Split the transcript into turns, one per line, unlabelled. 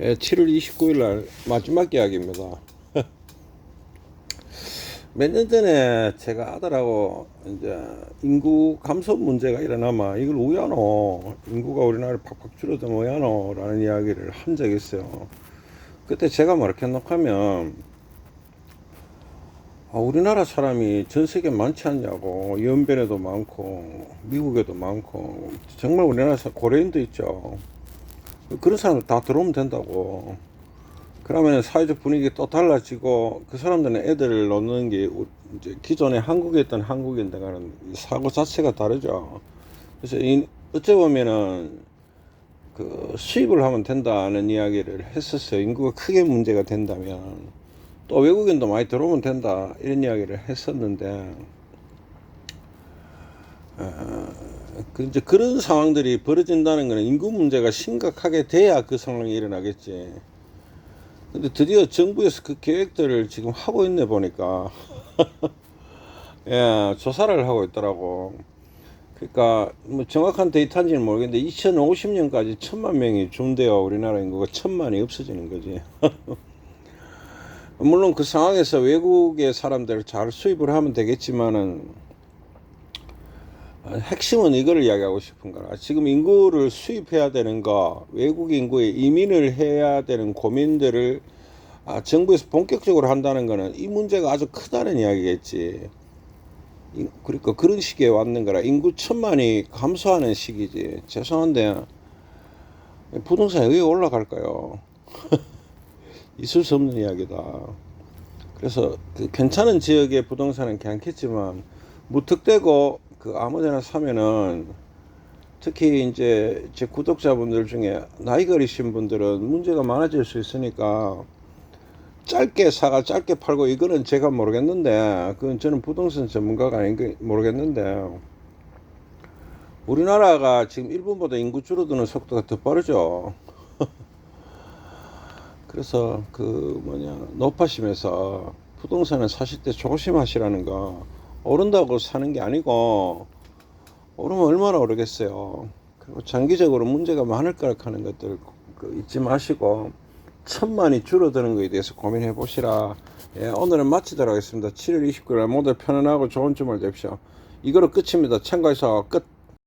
예, 7월 29일 날 마지막 이야기입니다. 몇 년 전에 제가 아들하고 이제 인구 감소 문제가 일어나면 이걸 우야노 인구가 우리나라에 팍팍 줄어들면 우야노 라는 이야기를 한 적이 있어요. 그때 제가 뭐렇게 생각하면 아, 우리나라 사람이 전 세계 많지 않냐고 연변에도 많고 미국에도 많고 정말 우리나라 사 고려인도 있죠. 그런 사람들 다 들어오면 된다고. 그러면 사회적 분위기 또 달라지고 그 사람들은 애들을 놓는 게 우- 이제 기존에 한국에 있던 한국인들과는 이 사고 자체가 다르죠. 그래서 이, 어째 보면은 그 수입을 하면 된다는 이야기를 했었어요. 인구가 크게 문제가 된다면 또 외국인도 많이 들어오면 된다 이런 이야기를 했었는데 어, 그 이제 그런 상황들이 벌어진다는 것은 인구 문제가 심각하게 돼야 그 상황이 일어나겠지. 근데 드디어 정부에서 그 계획들을 지금 하고 있네 보니까 예 조사를 하고 있더라고. 그러니까 뭐 정확한 데이터인지는 모르겠는데 2050년까지 천만 명이 준대요. 우리나라 인구가 천만이 없어지는 거지. 물론 그 상황에서 외국의 사람들을 잘 수입을 하면 되겠지만은 아, 핵심은 이거를 이야기하고 싶은 거라. 지금 인구를 수입해야 되는 거, 외국 인구에 이민을 해야 되는 고민들을 아, 정부에서 본격적으로 한다는 거는 이 문제가 아주 크다는 이야기겠지. 이- 그러니까 그런 시기에 왔는 거라. 인구 천만이 감소하는 시기지. 죄송한데 부동산이 왜 올라갈까요? 있을 수 없는 이야기다. 그래서 그 괜찮은 지역의 부동산은 괜찮겠지만 무턱대고 그 아무데나 사면은 특히 이제 제 구독자분들 중에 나이가 어리신 분들은 문제가 많아질 수 있으니까 짧게 사가 짧게 팔고 이거는 제가 모르겠는데 그건 저는 부동산 전문가가 아닌 게 모르겠는데 우리나라가 지금 일본보다 인구 줄어드는 속도가 더 빠르죠. 그래서 그 뭐냐 높아심에서 부동산을 사실 때 조심하시라는 거 오른다고 사는 게 아니고 오르면 얼마나 오르겠어요. 그리고 장기적으로 문제가 많을 거라 하는 것들 그 잊지 마시고 천만이 줄어드는 거에 대해서 고민해 보시라. 예, 오늘은 마치도록 하겠습니다. 7월 29일 모두 편안하고 좋은 주말 되십시오. 이거로 끝입니다. 참가해서 끝.